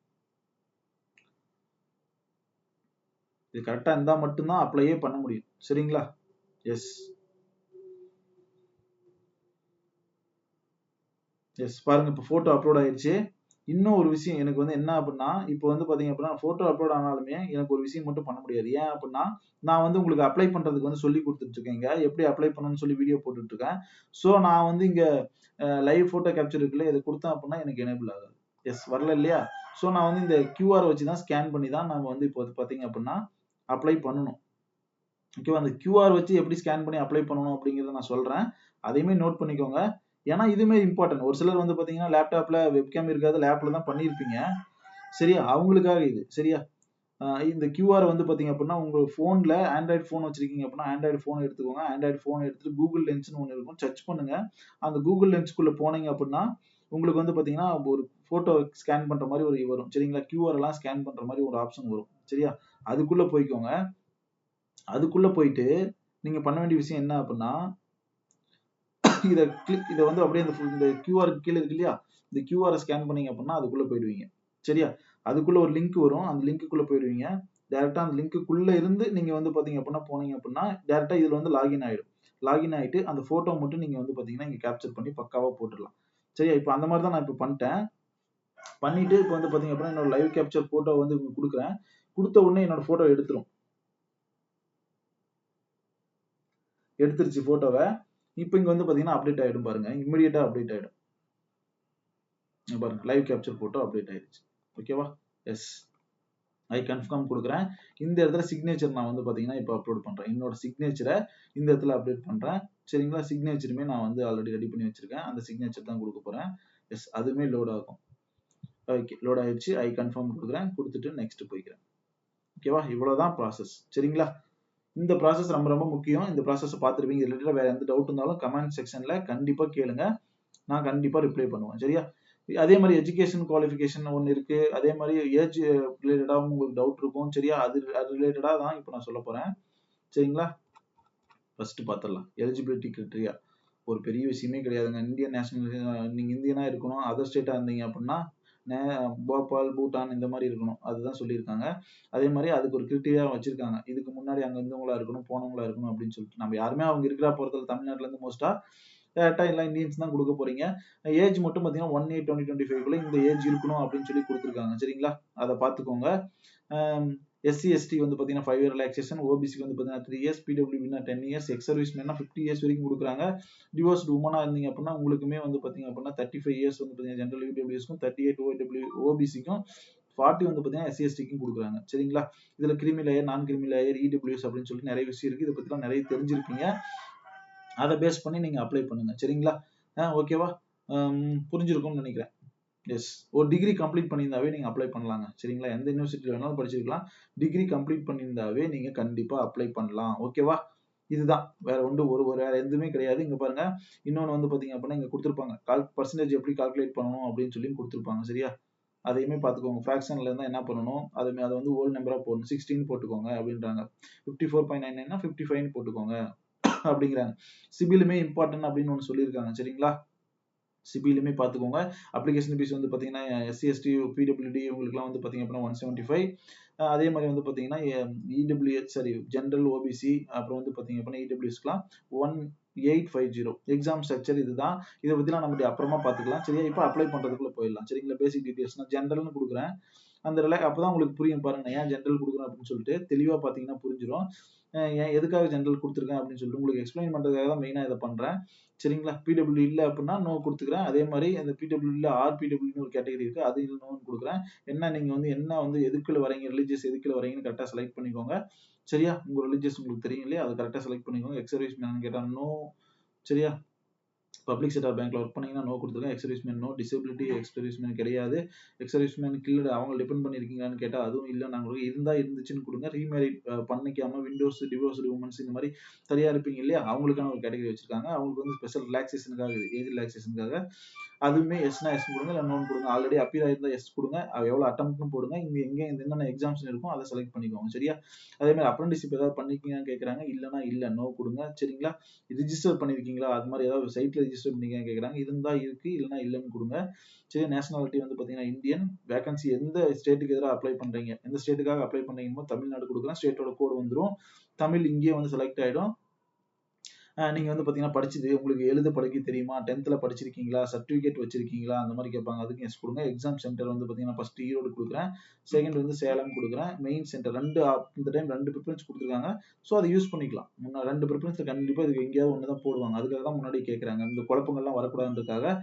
இது கரெக்டாக இருந்தால் மட்டும்தான் அப்ளையே பண்ண முடியும். சரிங்களா? எஸ் எஸ் பாருங்க இப்போ ஃபோட்டோ அப்லோட் ஆயிடுச்சு. இன்னும் ஒரு விஷயம் எனக்கு வந்து என்ன அப்படின்னா இப்போ வந்து பாத்தீங்க அப்படின்னா ஃபோட்டோ அப்லோட் ஆனாலுமே எனக்கு ஒரு விஷயம் மட்டும் பண்ண முடியாது. ஏன் அப்படின்னா நான் வந்து உங்களுக்கு அப்ளை பண்றதுக்கு வந்து சொல்லி கொடுத்துட்டு இருக்கேங்க. எப்படி அப்ளை பண்ணணும்னு சொல்லி வீடியோ போட்டுட்டு இருக்கேன். ஸோ நான் வந்து இங்க லைவ் ஃபோட்டோ கேப்சர் இருக்குல்ல இதை கொடுத்தேன் அப்படின்னா எனக்கு எனேபிள் ஆகாது. எஸ் வரல இல்லையா? ஸோ நான் வந்து இந்த கியூஆர் வச்சு தான் ஸ்கேன் பண்ணி தான் நம்ம வந்து இப்போ பார்த்தீங்க அப்படின்னா அப்ளை பண்ணணும். ஓகேவா அந்த கியூஆர் வச்சு எப்படி ஸ்கேன் பண்ணி அப்ளை பண்ணணும் அப்படிங்கிறத நான் சொல்கிறேன் அதையுமே நோட் பண்ணிக்கோங்க. ஏன்னா இதுவுமே இம்பார்ட்டன்ட் ஒரு சிலர் வந்து பார்த்தீங்கன்னா லேப்டாப்ல வெப்கேம் இருக்காது லேப்ல தான் பண்ணியிருப்பீங்க. சரியா? அவங்களுக்காக இது. சரியா? இந்த கியூஆர் வந்து பார்த்தீங்க அப்படின்னா உங்கள் ஃபோனில் ஆண்ட்ராய்டு ஃபோன் வச்சிருக்கீங்க அப்படின்னா ஆண்ட்ராய்டு ஃபோன் எடுத்துக்கோங்க. ஆண்ட்ராய்டு ஃபோன் எடுத்துட்டு கூகுள் லென்ஸ்னு ஒன்று இருக்கும். சர்ச் பண்ணுங்க. அந்த கூகுள் லென்ஸ்க்குள்ளே போனீங்க அப்படின்னா உங்களுக்கு வந்து பார்த்தீங்கன்னா ஒரு ஃபோட்டோ ஸ்கேன் பண்ணுற மாதிரி ஒரு வரும். சரிங்களா? கியூஆர் எல்லாம் ஸ்கேன் பண்ணுற மாதிரி ஒரு ஆப்ஷன் வரும். சரியா? அதுக்குள்ளே போய்க்கோங்க. அதுக்குள்ளே போயிட்டு நீங்கள் பண்ண வேண்டிய விஷயம் என்ன அப்படின்னா இதை கிளிக் இதை வந்து அப்படியே இந்த இந்த கியூஆர் கீழே இருக்கு இல்லையா? இந்த கியூஆரை ஸ்கேன் பண்ணீங்க அப்படின்னா அதுக்குள்ளே போயிடுவீங்க. சரியா? அதுக்குள்ள ஒரு லிங்க் வரும். அந்த லிங்க்குள்ள போயிடுவீங்க. டேரெக்டாக அந்த லிங்க்குள்ள இருந்து நீங்க வந்து பாத்தீங்க அப்படின்னா போனீங்க அப்படின்னா டேரெக்டாக இதுல வந்து லாகின் ஆயிடும். லாகின் ஆயிட்டு அந்த போட்டோ மட்டும் நீங்க வந்து பாத்தீங்கன்னா இங்க கேப்சர் பண்ணி பக்காவா போட்டுடலாம். சரியா? இப்போ அந்த மாதிரி தான் நான் இப்போ பண்ணிட்டேன். பண்ணிட்டு இப்போ வந்து பாத்தீங்க அப்படின்னா என்னோட லைவ் கேப்சர் போட்டோ வந்து கொடுக்குறேன். கொடுத்த உடனே என்னோட போட்டோ எடுத்துரும். எடுத்துருச்சு போட்டோவை இப்போ இங்க வந்து பாத்தீங்கன்னா அப்டேட் ஆயிடும் பாருங்க. இமிடியேட்டா அப்டேட் ஆயிடும். பாருங்க லைவ் கேப்சர் போட்டோ அப்டேட் ஆயிடுச்சு. ஓகேவா எஸ் ஐ கன்ஃபார்ம் கொடுக்குறேன். இந்த இடத்துல சிக்னேச்சர் நான் வந்து பார்த்தீங்கன்னா இப்போ அப்லோட் பண்ணுறேன் என்னோட சிக்னேச்சரை இந்த இடத்துல அப்டேட் பண்ணுறேன் சரிங்களா? சிக்னேச்சருமே நான் வந்து ஆல்ரெடி ரெடி பண்ணி வச்சிருக்கேன். அந்த சிக்னேச்சர் தான் கொடுக்க போகிறேன் எஸ் அதுவுமே லோட் ஆகும். ஓகே லோட் ஆயிடுச்சு. ஐ கன்ஃபார்ம் கொடுக்குறேன். கொடுத்துட்டு நெக்ஸ்ட் போய்க்கிறேன். ஓகேவா இவ்வளோதான் ப்ராசஸ் சரிங்களா? இந்த ப்ராசஸ் ரொம்ப ரொம்ப முக்கியம். இந்த ப்ராசஸ் பார்த்துருப்பீங்க. ரிலேட்டடாக வேறு எந்த டவுட் இருந்தாலும் கமெண்ட் செக்ஷனில் கண்டிப்பாக கேளுங்க. நான் கண்டிப்பாக ரிப்ளை பண்ணுவேன். சரியா? அதே மாதிரி எஜுகேஷன் குவாலிஃபிகேஷன் ஒன்று இருக்கு. அதே மாதிரி ஏஜ் ரிலேட்டடாகவும் உங்களுக்கு டவுட் இருக்கும். சரியா? அது அது ரிலேட்டடாக தான் இப்போ நான் சொல்ல போகிறேன் சரிங்களா? ஃபர்ஸ்ட் பார்த்துடலாம் எலிஜிபிலிட்டி கிரிட்டரியா ஒரு பெரிய விஷயமே கிடையாதுங்க. இந்தியன் நேஷனல் நீங்கள் இந்தியனாக இருக்கணும். அதர் ஸ்டேட்டாக இருந்தீங்க அப்படின்னா போபால் பூட்டான் இந்த மாதிரி இருக்கணும். அதுதான் சொல்லியிருக்காங்க. அதே மாதிரி அதுக்கு ஒரு கிரிட்டீரியா வச்சிருக்காங்க. இதுக்கு முன்னாடி அங்கே இருந்தவங்களா இருக்கணும் போனவங்களா இருக்கணும் அப்படின்னு சொல்லிட்டு. நம்ம யாருமே அவங்க இருக்கிற பொறுத்தல தமிழ்நாட்டிலேருந்து மோஸ்ட்டாக டேரக்டாக எல்லாம் இந்தியன்ஸ் தான் கொடுக்க போறீங்க. ஏஜ் மட்டும் பார்த்தீங்கன்னா ஒன் எயிட் டுவெண்ட்டி டுவெண்ட்டி ஃபைவ்க்குள்ள இந்த ஏஜ் இருக்கணும் அப்படின்னு சொல்லி கொடுத்துருக்காங்க. சரிங்களா? அதை பார்த்துக்கோங்க. எஸ்சி எஸ்டி வந்து பார்த்தீங்கன்னா ஃபைவ் இயர் ரிலாக்ஸேஷன் ஓபிசிக்கு வந்து பார்த்தீங்கன்னா த்ரீ இயர்ஸ் பிடபிள்யூபினா டென் இயர்ஸ் எக்ஸ் சர்வீஸ் மேனா ஃபிஃப்டி இயர்ஸ் வரைக்கும் கொடுக்குறாங்க. டிவோர்ஸ்ட் உமனாக இருந்தீங்க அப்படின்னா உங்களுக்குமே வந்து பார்த்தீங்க அப்படின்னா தேர்ட்டி ஃபைவ் இயர்ஸ் வந்து பார்த்தீங்கன்னா ஜென்ரல் யூடபிள்யூஸ்க்கும் தேர்ட்டி எயிட் ஓடபிள்யூ ஓபிசிக்கும் ஃபார்ட்டி வந்து பார்த்தீங்கன்னா எஸ்சிஎஸ்டிக்கும் கொடுக்குறாங்க. சரிங்களா? இதில் கிரிமி லேயர் நான் கிரிமி லேயர் இடபிள்யூஎஸ் அப்படின்னு சொல்லிட்டு நிறைய விஷயம் இருக்குது இதை பற்றிலாம் நிறைய தெரிஞ்சிருப்பீங்க. அதை பேஸ் பண்ணி நீங்கள் அப்ளை பண்ணுங்கள் சரிங்களா? ஓகேவா புரிஞ்சிருக்கும்னு நினைக்கிறேன். எஸ் ஒரு டிகிரி கம்ப்ளீட் பண்ணியிருந்தாவே நீங்கள் அப்ளை பண்ணலாங்க. சரிங்களா? எந்த யூனிவர்சிட்டியில் வேணாலும் படிச்சிருக்கலாம். டிகிரி கம்ப்ளீட் பண்ணியிருந்தாவே நீங்கள் கண்டிப்பாக அப்ளை பண்ணலாம். ஓகேவா இதுதான். வேற ஒன்று ஒரு ஒரு வேற எதுவுமே கிடையாது. இங்க பாருங்க. இன்னொன்று வந்து பாத்தீங்க அப்படின்னா இங்க கொடுத்துருப்பாங்க. கால் பர்சன்டேஜ் எப்படி கால்குலேட் பண்ணணும் அப்படின்னு சொல்லி கொடுத்துருப்பாங்க. சரியா? அதையுமே பார்த்துக்கோங்க. ஃபிராக்ஷன்ல இருந்தால் என்ன பண்ணணும்? அதுமே அதை வந்து ஓல்டு நம்பரா போடணும். சிக்ஸ்டீன் போட்டுக்கோங்க அப்படின்றாங்க. ஃபிஃப்டி ஃபோர் பாயிண்ட் நைன் நைன்னா ஃபிஃப்டி ஃபைவ் போட்டுக்கோங்க. அப்படிங்கிறாங்க. சிபிலுமே இம்பார்ட்டன்ட் அப்படின்னு ஒன்று சொல்லியிருக்காங்க. சரிங்களா? சிபிலுமே பார்த்துக்கோங்க. அப்ளிகேஷன் ஃபீஸ் வந்து பார்த்தீங்கன்னா எஸ்சி எஸ்டி பிடபிள்யூடி இவங்களுக்குலாம் வந்து பார்த்தீங்க அப்படின்னா ஒன் செவன்ட்டி ஃபைவ் அதே மாதிரி வந்து பார்த்தீங்கன்னா இடபிள்யூஹெச் சாரி ஜென்ரல் ஓபிசி அப்புறம் வந்து பார்த்தீங்க அப்படின்னா இடபிள்யூஎஸ்க்குலாம் one eight five zero exam structure இதுதான். இதை பற்றிலாம் நம்ம அப்புறமா பார்த்துக்கலாம். சரியா? இப்போ அப்ளை பண்ணுறதுக்குள்ள போயிடலாம். சரிங்களா? பேசிக் டீட்டெயில்ஸ் நான் ஜென்ரல்னு கொடுக்குறேன். அந்த ரிலே அப்போ தான் உங்களுக்கு புரியும் பாருங்க. ஏன் ஜென்ரல் கொடுக்குறேன் அப்படின்னு சொல்லிட்டு தெளிவாக பார்த்தீங்கன்னா புரிஞ்சிடும் ஏன் எதுக்காக ஜென்ரல் கொடுத்துருக்கேன் அப்படின்னு சொல்லிட்டு உங்களுக்கு எக்ஸ்பிளைன் பண்ணுறதுக்காக தான் மெயினாக இதை பண்ணுறேன் சரிங்களா? பிடபிள்யூ இல்லை அப்படின்னா நோ கொடுத்துக்கிறேன். அதே மாதிரி அந்த பிடபிள்யூ இல்லை ஆர்பிடபிள்யூன்னு ஒரு கேட்டகரி இருக்குது அது நோன்னு கொடுக்குறேன். என்ன நீங்கள் வந்து என்ன வந்து எதுக்குள்ள வரீங்க ரிலீஜியஸ் எதுக்குள்ள வரீங்கன்னு கரெக்டாக செலக்ட் பண்ணிக்கோங்க. சரியா? உங்கள் ரிலீஜியஸ் உங்களுக்கு தெரியும் இல்லையா? அதை கரெக்டாக செலக்ட் பண்ணிக்கோங்க. எக்ஸர்வைஸ் சர்வீஸ் மேன் கேட்டால் நோ சரியா? பப்ளிக் செக்டர் பேங்க்ல ஒர்க் பண்ணீங்கன்னா நோ கொடுத்துருக்கேன் எக்ஸ் நோ டிசபிலிட்டி எக்ஸ் கிடையாது. எக்ஸ் சர்வீஸ்மேன் அவங்க டிபெண்ட் பண்ணியிருக்கீங்களான்னு கேட்டால் அதுவும் இல்லை. நாங்கள் இருந்தால் இருந்துச்சுன்னு கொடுங்க. ரீமேரிட் பண்ணிக்காம விண்டோஸ் டிவோர்ஸ் உமன்ஸ் இந்த மாதிரி சரியா இருப்பீங்க இல்லையா? அவங்களுக்கான ஒரு கேட்டகரி வச்சிருக்காங்க. அவங்களுக்கு வந்து ஸ்பெஷல் ரிலாக்ஸேஷனுக்காக ஏஜ் ரிலாக்ஸேஷனுக்காக அதுவுமே எஸ்னா எஸ் கொடுங்க இல்லை நோன் கொடுங்க. ஆல்ரெடி அப்பியர் ஆயிருந்தா எஸ் கொடுங்க. எவ்வளோ அட்டம்ப்ட்னு போடுங்க. இங்கே எங்கே என்னென்ன எக்ஸாம்ஸ் இருக்கும் அதை செலக்ட் பண்ணிக்கோங்க. சரியா? அதே மாதிரி அப்ரண்டிஷிப் ஏதாவது பண்ணிருக்கீங்கன்னு கேட்குறாங்க இல்லைனா இல்லை நோ கொடுங்க. சரிங்களா? ரிஜிஸ்டர் பண்ணியிருக்கீங்களா அது மாதிரி ஏதாவது சைட்டில் ரிஜிஸ்டர் பண்ணிக்கிறாங்க கேட்குறாங்க இருந்தால் இருக்கு இல்லைனா இல்லைன்னு கொடுங்க. சரி நேஷனாலிட்டி வந்து பார்த்தீங்கன்னா இந்தியன் வேகன்சி எந்த ஸ்டேட்டுக்கு எதிராக அப்ளை பண்ணுறீங்க எந்த ஸ்டேட்டுக்காக அப்ளை பண்ணுறீங்களோ தமிழ்நாடு கொடுக்குறேன். ஸ்டேட்டோட கோடு வந்துடும் தமிழ் இங்கேயே வந்து செலக்ட் ஆகிடும் நீங்க வந்து பாத்தீங்கன்னா படிச்சது உங்களுக்கு எழுத படிக்க தெரியுமா? டென்த்ல படிச்சிருக்கீங்களா? சர்டிபிகேட் வச்சிருக்கீங்களா? அந்த மாதிரி கேட்பாங்க. அதுக்கு எஸ் கொடுங்க. எக்ஸாம் சென்டர் வந்து பாத்தீங்கன்னா ஃபர்ஸ்ட் ஈரோடு கொடுக்குறேன். செகண்ட் வந்து சேலம் கொடுக்குறேன். மெயின் சென்டர் ரெண்டு இந்த டைம் ரெண்டு ப்ரிஃபரன்ஸ் கொடுத்துருக்காங்க. ஸோ அதை யூஸ் பண்ணிக்கலாம். முன்னா ரெண்டு ப்ரிஃபரன்ஸ் கண்டிப்பாக இதுக்கு எங்கேயாவது ஒன்று தான் போடுவாங்க. அதுக்காக தான் முன்னாடி கேட்குறாங்க. இந்த குழப்பங்கள்லாம் வரக்கூடாதுன்றதுக்காக.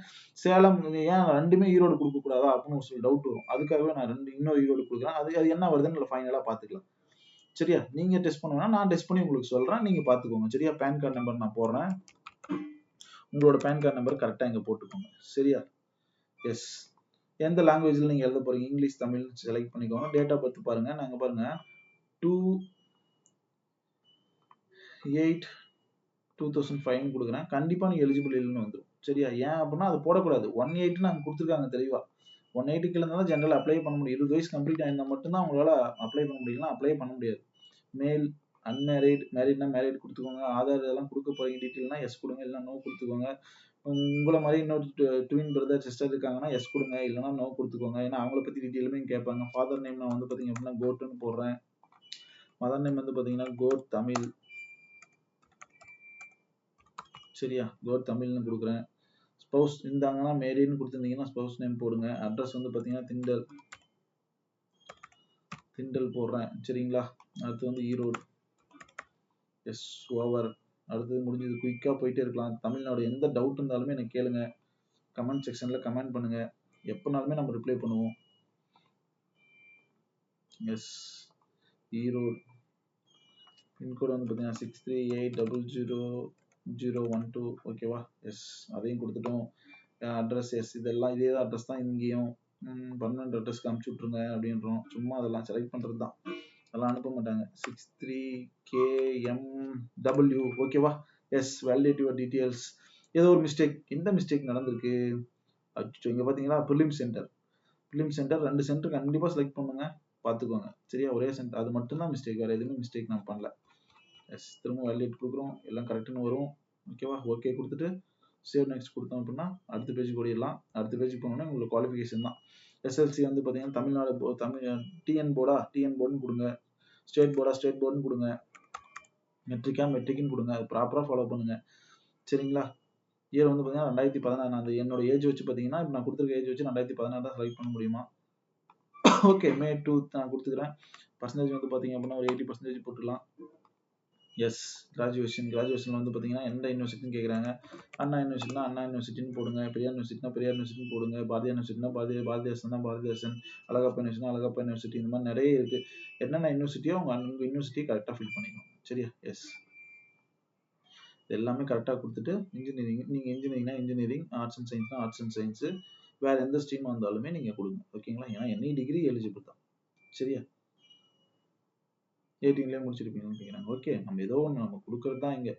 சேலம் ஏன் ரெண்டுமே ஈரோடு கொடுக்கக்கூடாதா? அப்படின்னு ஒரு சில டவுட் வரும். அதுக்காகவே நான் ரெண்டு இன்னொரு ஈரோடு கொடுக்குறேன். அது அது என்ன வருதுன்னு ஃபைனலாக பார்த்துக்கலாம். சரியா? நீங்க டெஸ்ட் பண்ணுவேன்னா நான் டெஸ்ட் பண்ணி உங்களுக்கு சொல்றேன். நீங்க பாத்துக்கோங்க சரியா? பேன் கார்டு நம்பர் நான் போடுறேன். உங்களோட பேன் கார்டு நம்பர் கரெக்டா இங்க போட்டுக்கோங்க. சரியா? எஸ் எந்த லாங்குவேஜ்ல நீங்க எழுத போறீங்க? இங்கிலீஷ் தமிழ் செலக்ட் பண்ணிக்கோங்க. டேட் ஆஃப் பர்த் பாருங்க. நாங்க பாருங்க. Two eight two thousand five கொடுக்குறேன். கண்டிப்பா நீங்க எலிஜிபிள் இல்லைன்னு வந்துடும் சரியா? ஏன் அப்படின்னா அது போடக்கூடாது. ஒன் எயிட்னு அங்கே கொடுத்துருக்காங்க தெளிவா. ஒன் எயிட்டுக்கு இருந்தால் ஜென்ரல் அப்ளை பண்ண முடியும். இருபது வயசு கம்ப்ளீட் ஆயிருந்தால் மட்டும்தான் உங்களால் அப்ளை பண்ண முடியும்னா அப்ளை பண்ண முடியாது. மேல் அன்மேரிட் மேரிட்னா மேரிட் கொடுத்துக்கோங்க. ஆதார் இதெல்லாம் கொடுக்க போறீங்க டீட்டெயில்னா எஸ் கொடுங்க. இல்லைனா நோ கொடுத்துக்கோங்க. உங்களை மாதிரி இன்னொரு ட்வின் பிரதர் சிஸ்டர் இருக்காங்கன்னா எஸ் கொடுங்க. இல்லைனா நோ கொடுத்துக்கோங்க. ஏன்னா அவங்கள பற்றி டீட்டெயிலுமே கேட்பாங்க. ஃபாதர் நேம் நான் வந்து பார்த்தீங்க அப்படின்னா கோட்டுன்னு போடுறேன். மதர் நேம் வந்து பார்த்தீங்கன்னா கோட் தமிழ். சரியா? கோட் தமிழ்னு கொடுக்குறேன். ஸ்பௌஸ் இருந்தாங்கன்னா மேரின்னு கொடுத்துருந்தீங்கன்னா ஸ்பௌஸ் நேம் போடுங்க. அட்ரஸ் வந்து பார்த்தீங்கன்னா திண்டல். திண்டல் போடுறேன். சரிங்களா? அடுத்து வந்து ஈரோடு. S over. அடுத்தது முடிஞ்சது. குயிக்காக போயிட்டே இருக்கலாம். தமிழ்நாடு. எந்த டவுட் இருந்தாலுமே எனக்கு கேளுங்க. கமெண்ட் செக்ஷனில் கமெண்ட் பண்ணுங்க. எப்போனாலுமே நம்ம ரிப்ளை பண்ணுவோம். எஸ் ஈரோடு. பின்கோடு வந்து பார்த்தீங்கன்னா six three eight double zero zero one two ஓகேவா எஸ் அதையும் கொடுத்துட்டோம். அட்ரஸ் எஸ் இதெல்லாம் இதே அட்ரஸ் தான் இங்கேயும். பர்மனண்ட் அட்ரஸ்க்கு அனுப்பிச்சி விட்ருங்க அப்படின்றோம். சும்மா அதெல்லாம் செலக்ட் பண்ணுறது தான். அதெல்லாம் அனுப்ப மாட்டாங்க. Six three K M W ஓகேவா எஸ் வேலிடேட் யுவர் டீட்டெயில்ஸ் ஏதோ ஒரு மிஸ்டேக் எந்த மிஸ்டேக் நடந்திருக்கு. அச்சோ இங்கே பார்த்தீங்கன்னா ப்ரிலிம் சென்டர் ப்ரிலிம் சென்டர் ரெண்டு சென்டர் கண்டிப்பாக செலக்ட் பண்ணுங்க. பார்த்துக்கோங்க சரியா? ஒரே சென்டர் அது மட்டும்தான் மிஸ்டேக் வேறு எதுவுமே மிஸ்டேக் நான் பண்ணல. எஸ் திரும்ப வேலிடேட் கொடுக்குறோம். எல்லாம் கரெக்டுன்னு வரும். ஓகேவா ஓகே கொடுத்துட்டு சேவ் நெக்ஸ்ட் கொடுத்தோம் அப்படின்னா அடுத்த பேஜுக்கு ஓடிடலாம். அடுத்த பேஜுக்கு போனோடனே உங்களுக்கு குவாலிஃபிகேஷன் தான். எஸ்எல்சி வந்து பார்த்தீங்கன்னா தமிழ்நாடு போ தமிழ் டிஎன் போர்டா டிஎன் போர்டுன்னு கொடுங்க. ஸ்டேட் போர்டா ஸ்டேட் போர்டுன்னு கொடுங்க. மெட்ரிக்கா மெட்ரிக்னு கொடுங்க. அது ப்ராப்பராக ஃபாலோ பண்ணுங்க. சரிங்களா? இயர் வந்து பார்த்தீங்கன்னா ரெண்டாயிரத்தி பதினாறு. அந்த என்னோட ஏஜ் வச்சு பார்த்தீங்கன்னா இப்போ நான் கொடுத்துருக்க ஏஜ் வச்சு ரெண்டாயிரத்தி பதினாறு தான் செலக்ட் பண்ண முடியுமா? ஓகே மே டூ நான் கொடுத்துக்கிறேன். பர்சன்டேஜ் வந்து பார்த்தீங்க அப்படின்னா ஒரு எயிட்டி பர்சன்டேஜ் போட்டுடலாம். எஸ் கிராஜுவேஷன் கிராஜுவேஷன் வந்து பார்த்தீங்கன்னா எந்த யூனிவர்சிட்டின்னு கேட்குறாங்க அண்ணா யூனிவர்சிட்டினா அண்ணா யூனிவர்சிட்டின்னு போடுங்க. பெரியார் யூனிவர்சிட்டினா பெரியார் யூனிவர்சிட்டின்னு போடுங்க. பாரதியார் யூனிவர்சிட்டினா பாரதிய பாரதிதாசன் தான் பாரதிதாசன். அழகப்பா யூனிவர்சிட்டினா அழகப்பா யூனிவர்சிட்டி இந்த மாதிரி நிறைய இருக்குது என்னென்ன யூனிவர்சிட்டியோ உங்கள் உங்கள் யூனிவர்சிட்டியை கரெக்டாக ஃபில் பண்ணிக்கணும். சரியா? எஸ் எல்லாமே கரெக்டாக கொடுத்துட்டு இன்ஜினியரிங் நீங்கள் இன்ஜினியரிங்னா இன்ஜினியரிங் ஆர்ட்ஸ் அண்ட் சயின்ஸ்னா ஆர்ட்ஸ் அண்ட் சயின்ஸு வேறு எந்த ஸ்ட்ரீம் வந்தாலுமே நீங்கள் கொடுங்க. ஓகேங்களா ஏன்னா எனி டிகிரி எலிஜிபிள் தான். சரியா? எயிட்டீன்லேயே முடிச்சிருப்பீங்கன்னு கேட்குறாங்க ஓகே நம்ம ஏதோ ஒன்று நம்ம கொடுக்குறது தான் இங்கே.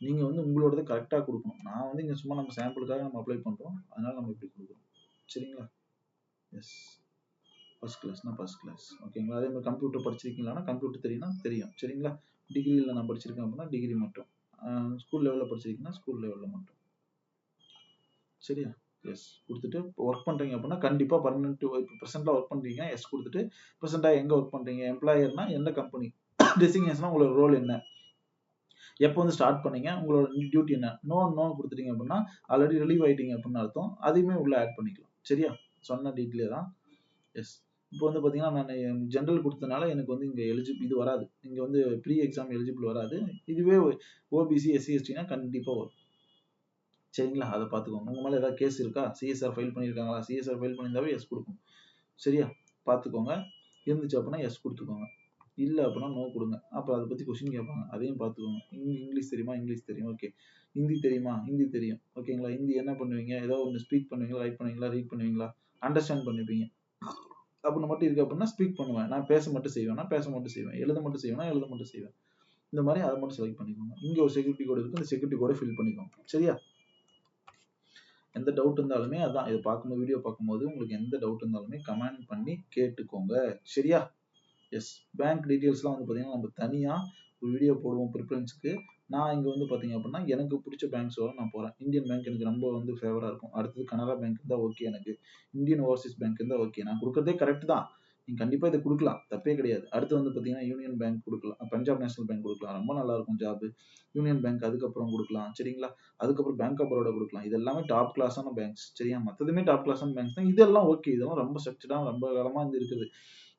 நீங்கள் வந்து உங்களோடது கரெக்டாக கொடுக்கணும். நான் வந்து இங்கே சும்மா நம்ம சாம்பிளுக்காக நம்ம அப்ளை பண்ணுறோம் அதனால் நம்ம இப்படி கொடுக்குறோம். சரிங்களா? எஸ் ஃபஸ்ட் கிளாஸ்னா ஃபஸ்ட் கிளாஸ் ஓகேங்களா அதே மாதிரி கம்ப்யூட்டர் படிச்சிருக்கீங்களானா கம்ப்யூட்டர் தெரியும்னா தெரியும். சரிங்களா? டிகிரியில் நான் படிச்சிருக்கேன் அப்படின்னா டிகிரி மட்டும். ஸ்கூல் லெவலில் படிச்சிருக்கீங்கன்னா ஸ்கூல் லெவலில் மட்டும். சரியா? எஸ் கொடுத்துட்டு ஒர்க் பண்ணுறீங்க அப்படின்னா கண்டிப்பாக பர்மனெண்ட் இப்போ ப்ரெசென்ட்டாக ஒர்க் பண்ணுறீங்க எஸ் கொடுத்துட்டு ப்ரெசென்ட்டாக எங்கே ஒர்க் பண்ணுறீங்க எம்ப்ளாயர்னா எந்த கம்பெனி டெசிக்னேஷனா உங்களோட ரோல் என்ன? எப்போ வந்து ஸ்டார்ட் பண்ணீங்க? உங்களோட டியூட்டி என்ன? நோ நோ கொடுத்துட்டீங்க அப்படின்னா ஆல்ரெடி ரிலீவ் ஆகிட்டீங்க அப்படின்னு அர்த்தம். அதையுமே உள்ளே ஆட் பண்ணிக்கலாம். சரியா? சொன்ன டீட்டெயிலே தான் எஸ் இப்போ வந்து பார்த்தீங்கன்னா நான் ஜென்ரல் கொடுத்தனால எனக்கு வந்து இங்கே எலிஜிபிள் இது வராது. இங்கே வந்து ப்ரீ எக்ஸாம் எலிஜிபிள் வராது. இதுவே ஓபிசி எஸ்சி எஸ்டினா கண்டிப்பாக வரும். சரிங்களா? அதை பார்த்துக்கோங்க. உங்கள் மேலே ஏதாவது கேஸ் இருக்கா? சிஎஸ்ஆர் ஃபைல் பண்ணியிருக்காங்களா சிஎஸ்ஆர் ஃபைல் பண்ணியிருந்தாவே எஸ் கொடுக்கும். சரியா? பார்த்துக்கோங்க. இருந்துச்சு அப்படின்னா எஸ் கொடுத்துக்கோங்க. இல்லை அப்படின்னா நோ கொடுங்க. அப்போ அதை பற்றி கொஷின் கேட்பாங்க. அதையும் பார்த்துக்கோங்க. இங்கிலீஷ் தெரியுமா? இங்கிலீஷ் தெரியும். ஓகே. ஹிந்தி தெரியுமா? ஹிந்தி தெரியும். ஓகேங்களா? ஹிந்தி என்ன பண்ணுவீங்க? ஏதோ ஒன்று ஸ்பீக் பண்ணுவீங்களா? ரைட் பண்ணுவீங்களா? ரீட் பண்ணுவீங்களா? அண்டர்ஸ்டாண்ட் பண்ணிப்பீங்க. அப்படின்னு மட்டும் இருக்கு அப்படின்னா ஸ்பீக் பண்ணுவேன். நான் பேச மட்டும் செய்வேன். நான் பேச மட்டும் செய்வேன். எழுத மட்டும் செய்வேன் எழுத மட்டும் செய்வேன். இந்த மாதிரி அதை மட்டும் செலக்ட் பண்ணிக்கோங்க. இங்கே ஒரு செக்யூரிட்டி கோடு இருக்கு. இந்த செக்யூரிட்டி கோடை ஃபில் பண்ணிக்கோங்க. சரியா? எந்த டவுட் இருந்தாலுமே அதான் இதை பார்க்கும்போது வீடியோ பார்க்கும்போது உங்களுக்கு எந்த டவுட் இருந்தாலுமே கமெண்ட் பண்ணி கேட்டுக்கோங்க. சரியா? எஸ் பேங்க் டீட்டெயில்ஸ்லாம் வந்து பார்த்தீங்கன்னா நம்ம தனியாக ஒரு வீடியோ போடுவோம் ப்ரிஃபரன்ஸுக்கு நான் இங்கே வந்து பார்த்தீங்க அப்படின்னா எனக்கு பிடிச்ச பேங்க்ஸோட நான் போகிறேன் இந்தியன் பேங்க் எனக்கு ரொம்ப வந்து ஃபேவராக இருக்கும். அடுத்தது கனரா பேங்க் இருந்தால் ஓகே எனக்கு. இந்தியன் ஓவர்சீஸ் பேங்க் இருந்தால் ஓகே நான் கொடுக்குறதே கரெக்ட் தான். நீங்கள் கண்டிப்பாக இதை கொடுக்கலாம். தப்பே கிடையாது. அடுத்து வந்து பார்த்தீங்கன்னா யூனியன் பேங்க் கொடுக்கலாம். பஞ்சாப் நேஷனல் பேங்க் கொடுக்கலாம். ரொம்ப நல்லா இருக்கும் ஜாப் யூனியன் பேங்க் அதுக்கப்புறம் கொடுக்கலாம். சரிங்களா? அதுக்கப்புறம் பேங்க் ஆஃப் பரோடா கொடுக்கலாம். இது எல்லாமே டாப் கிளாஸான பேங்க்ஸ் சரியா? மற்றதுமே டாப் கிளாஸான பேங்க்ஸ் தான். இதெல்லாம் ஓகே இதெல்லாம் ரொம்ப ஸ்ட்ரக்சர்டாக ரொம்ப காலமாக இருந்து இருக்குது.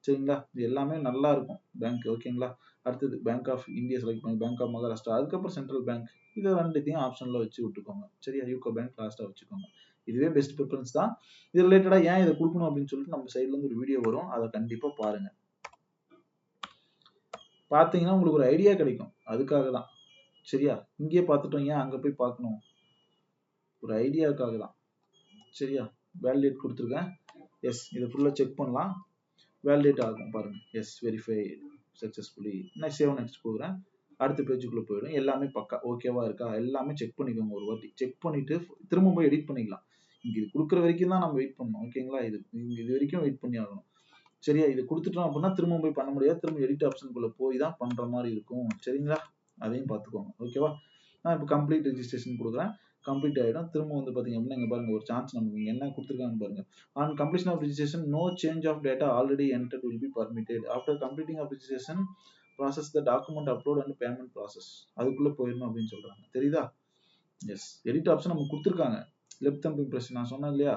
சரிங்களா? இது எல்லாமே நல்லா இருக்கும். பேங்க் ஓகேங்களா அடுத்தது பேங்க் ஆஃப் இந்தியா செலக்ட் பண்ணி பேங்க் ஆஃப் மகாராஷ்டிரா அதுக்கப்புறம் சென்ட்ரல் பேங்க் இதை ரெண்டுத்தையும் ஆப்ஷனில் வச்சு விட்டுக்கோங்க. சரியா? யூகோ பேங்க் லாஸ்ட்டாக வச்சுக்கோங்க. இதுவே பெஸ்ட் ப்ரிஃபரன்ஸ் தான். இது ரிலேட்டடாக ஏன் இதை கொடுக்கணும் அப்படின்னு சொல்லிட்டு நம்ம சைட்லேருந்து ஒரு வீடியோ வரும். அதை கண்டிப்பாக பாருங்க. பார்த்தீங்கன்னா உங்களுக்கு ஒரு ஐடியா கிடைக்கும். அதுக்காக தான் சரியா? இங்கேயே பார்த்துட்டோம் ஏன்? அங்கே போய் பார்க்கணும். ஒரு ஐடியாவுக்காக தான். சரியா? வேலிடேட் கொடுத்துருக்கேன். எஸ் இதை ஃபுல்லாக செக் பண்ணலாம். வேலிடேட் ஆகும் பாருங்க. எஸ் வெரிஃபை சக்ஸஸ்ஃபுல்லி நான் சேவ் நெக்ஸ்ட் போகிறேன் அடுத்த பேஜுக்குள்ளே போயிடும். எல்லாமே பக்கா ஓகேவா இருக்கா? எல்லாமே செக் பண்ணிக்கோங்க ஒரு வாட்டி. செக் பண்ணிவிட்டு திரும்ப போய் எடிட் பண்ணிக்கலாம். இங்கே இது கொடுக்குற வரைக்கும் தான் நம்ம வெயிட் பண்ணணும். ஓகேங்களா இது இங்கே இது வரைக்கும் வெயிட் பண்ணி ஆகணும். சரியா? இது கொடுத்துட்டோம் அப்படின்னா திரும்ப போய் பண்ண முடியாது. திரும்ப எடிட் ஆப்ஷனுக்குள்ளே போய் தான் பண்ணுற மாதிரி இருக்கும். சரிங்களா? அதையும் பார்த்துக்கோங்க. ஓகேவா நான் இப்போ கம்ப்ளீட் ரெஜிஸ்ட்ரேஷன் கொடுக்குறேன். கம்ப்ளீட் ஆகிடும் திரும்ப வந்து பார்த்தீங்க அப்படின்னா இங்கே பாருங்க ஒரு சான்ஸ் நமக்கு என்ன கொடுத்துருக்காங்க பாருங்க. On completion of registration no change of data already entered will be permitted after completing of registration process the document upload and payment process அதுக்குள்ளே போயிடணும் அப்படின்னு சொல்கிறாங்க தெரியுதா? எஸ் எடிட் ஆப்ஷன் நம்ம கொடுத்துருக்காங்க. லெஃப்ட் தம்பி இம்ப்ரெஷன் நான் சொன்னேன் இல்லையா?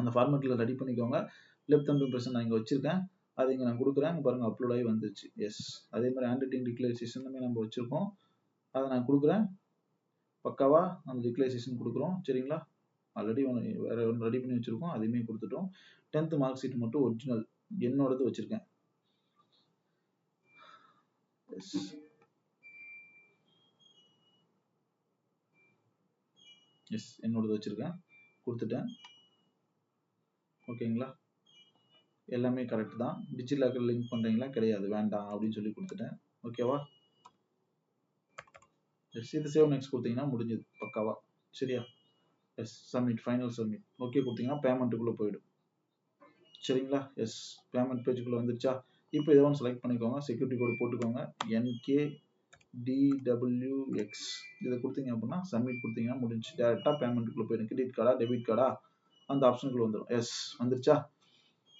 அந்த ஃபார்மேட்டில் ரெடி பண்ணிக்கோங்க. லெஃப்ட் தம்ப் இம்ப்ரெஷன் நான் இங்கே வச்சிருக்கேன். அது இங்கே நான் கொடுக்குறேன். பாருங்கள் அப்லோட் ஆகி வந்துருச்சு எஸ் அதே மாதிரி ஹேண்ட் ரைட்டிங் டிக்ளரேஷனுமே நம்ம வச்சுருக்கோம். அதை நான் கொடுக்குறேன். பக்காவாக அந்த டிக்ளரேஷன் கொடுக்குறோம். சரிங்களா? ஆல்ரெடி ஒன்று வேறு ஒன்று ரெடி பண்ணி வச்சுருக்கோம். அதையுமே கொடுத்துட்டோம். டென்த்து மார்க் ஷீட் மட்டும் ஒரிஜினல் என்னோடது வச்சுருக்கேன். எஸ் எஸ் என்னோடது வச்சிருக்கேன். கொடுத்துட்டேன். ஓகேங்களா? எல்லாமே கரெக்ட் தான். டிஜிலாக்கர் லிங்க் பண்ணுறீங்களா கிடையாது. வேண்டாம் அப்படின்னு சொல்லி கொடுத்துட்டேன். ஓகேவா? எஸ் இது சேவ் நெக்ஸ்ட் கொடுத்தீங்கன்னா முடிஞ்சது பக்காவா. சரியா? Yes submit final submit okay கொடுத்தீங்கன்னா பேமெண்ட்டுக்குள்ளே போயிடும். சரிங்களா? எஸ் பேமெண்ட் பேஜுக்குள்ளே வந்துருச்சா? இப்போ இதை ஒன்று செலக்ட் பண்ணிக்கோங்க. செக்யூரிட்டி கோடு போட்டுக்கோங்க. என்கே டிடபிள்யூஎக்ஸ் இதை கொடுத்தீங்க அப்படின்னா சப்மிட் கொடுத்தீங்கன்னா முடிஞ்சு. டேரெக்டாக பேமெண்ட்டுக்குள்ளே போயிடும் கிரெடிட் கார்டா டெபிட் கார்டா அந்த ஆப்ஷனுக்குள்ள வந்துடும் எஸ் வந்துருச்சா?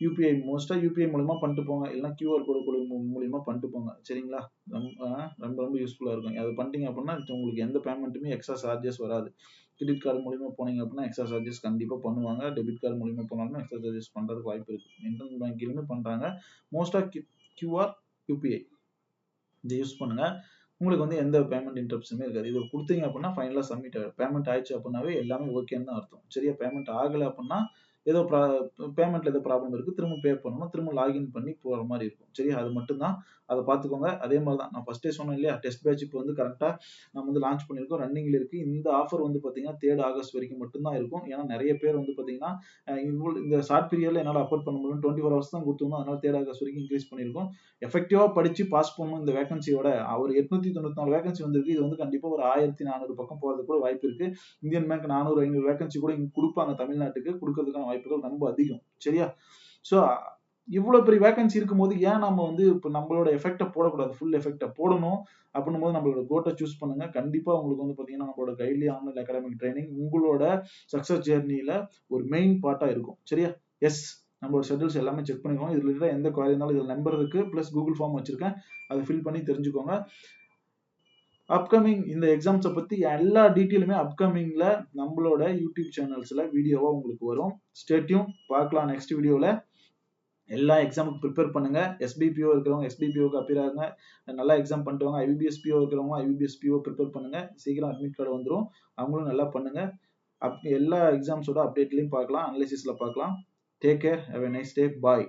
யூபிஐ மோஸ்ட்டாக யூபிஐ மூலிமா பண்ணிட்டு போங்க. இல்லைனா கியூஆர் கோடு மூலிமா பண்ணிட்டு போங்க. சரிங்களா? ரொம்ப ரொம்ப ரொம்ப யூஸ்ஃபுல்லாக இருக்கும். அது பண்ணிட்டீங்க அப்படின்னா உங்களுக்கு எந்த பேமெண்ட்டுமே எக்ஸ்ட்ரா சார்ஜஸ் வராது. கிரெடிட் கார்டு மூலிமா போனீங்க அப்படின்னா எக்ஸ்ட்ரா சார்ஜஸ் கண்டிப்பாக பண்ணுவாங்க. டெபிட் கார்டு மூலிமா போனாலும் எக்ஸ்ட்ரா சார்ஜஸ் பண்ணுறதுக்கு வாய்ப்பு இருக்குது இன்டர்நெட் பேங்கிங்லையுமே பண்ணுறாங்க மோஸ்ட்டாக கியூஆர் யூபிஐ இதை யூஸ் பண்ணுங்கள் உங்களுக்கு வந்து எந்த பேமெண்ட் இன்ட்ரப்ஷனுமே இருக்காது. இது கொடுத்தீங்க அப்படின்னா ஃபைனலாக சப்மிட் ஆகிடும் பேமெண்ட் ஆயிடுச்சு அப்படின்னாவே எல்லாமே ஓகேன்னு தான் அர்த்தம். சரியா பேமெண்ட் ஆகலை அப்படின்னா ஏதோ ப்ரா பேமெண்ட்ல ஏதோ ப்ராப்ளம் இருக்குது திரும்ப பே பண்ணணும் திரும்ப லாகின் பண்ணி போகிற மாதிரி இருக்கும். சரியா அது மட்டும்தான். அதை பார்த்துக்கோங்க. அதே மாதிரி தான் நான் ஃபர்ஸ்டே சொன்னேன் இல்லையா டெஸ்ட் பேட்ச் இப்போ வந்து கரெக்டாக நம்ம வந்து லான்ச் பண்ணியிருக்கோம் ரன்னிங்ல இருக்கு. இந்த ஆஃபர் வந்து பார்த்தீங்கன்னா தேர்ட் ஆகஸ்ட் வரைக்கும் மட்டும்தான் இருக்கும். ஏன்னா நிறைய பேர் வந்து பார்த்தீங்கன்னா இவ்வளோ இந்த ஷார்ட் பீரியட்ல என்னால் அஃபோர்ட் பண்ண முடியும் டுவெண்ட்டி ஃபோர் ஹவர்ஸ் தான் கொடுத்துருந்தோம். அதனால தேர்ட் ஆகஸ்ட் வரைக்கும் இன்க்ரீஸ் பண்ணியிருக்கோம். எஃபெக்டிவாக படித்து பாஸ் பண்ணணும் இந்த வேகன்சியோட அவர் எட்நூத்தி தொண்ணூத்தி நாலு வேகன்சி வந்திருக்கு. இது வந்து கண்டிப்பாக ஒரு ஆயிரத்தி நானூறு பக்கம் போகிறதுக்கு கூட வாய்ப்பு இருக்குது இந்தியன் பேங்க் நானூறு ஐநூறு வேகன்சி கூட இங்கே கொடுப்பாங்க தமிழ்நாட்டுக்கு. கொடுக்கறதுக்கான வாய்ப்புகள் ரொம்ப அதிகம். சரியா? ஸோ இவ்வளோ பெரிய வேகன்சி இருக்கும்போது ஏன் நம்ம வந்து இப்போ நம்மளோட எஃபெக்டை போடக்கூடாது? ஃபுல் எஃபெக்டை போடணும் அப்படின்னும் போது நம்மளோட கோட்டை சூஸ் பண்ணுங்க. கண்டிப்பாக உங்களுக்கு வந்து பார்த்தீங்கன்னா நம்மளோட கைட்லி ஆன்லைன் அகாடமிக் ட்ரைனிங் உங்களோட சக்ஸஸ் ஜேர்னியில் ஒரு மெயின் பார்ட்டாக இருக்கும். சரியா? எஸ் நம்மளோட ஷெட்யூல்ஸ் எல்லாமே செக் பண்ணிக்கோங்க. இதில் எந்த குவாரி இருந்தாலும் இதில் நம்பர் இருக்கு. ப்ளஸ் கூகுள் ஃபார்ம் வச்சிருக்கேன். அதை ஃபில் பண்ணி தெரிஞ்சுக்கோங்க. அப்கமிங் இந்த எக்ஸாம்ஸை பற்றி எல்லா டீட்டெயிலுமே அப்கமிங்கில் நம்மளோட யூடியூப் சேனல்ஸில் வீடியோவாக உங்களுக்கு வரும். ஸ்டேட்யூம் பார்க்கலாம் நெக்ஸ்ட் வீடியோவில் எல்லா எக்ஸாமுக்கு ப்ரிப்பேர் பண்ணுங்க. எஸ்பிபிஓ இருக்கிறவங்க எஸ்பிபிஓக்கு அப்பியர் ஆகுங்க. நல்லா எக்ஸாம் பண்ணிட்டு வாங்க ஐபிபிஎஸ்பிஓ இருக்கிறவங்க ஐபிபிஎஸ்பிஓ ப்ரிப்பேர் பண்ணுங்க. சீக்கிரம் அட்மிட் கார்டு வந்துடும் அவங்களும் நல்லா பண்ணுங்க. அப் எல்லா எக்ஸாம்ஸோட அப்டேட்லையும் பார்க்கலாம் அனலிசிஸில் பார்க்கலாம். Take care have a nice day bye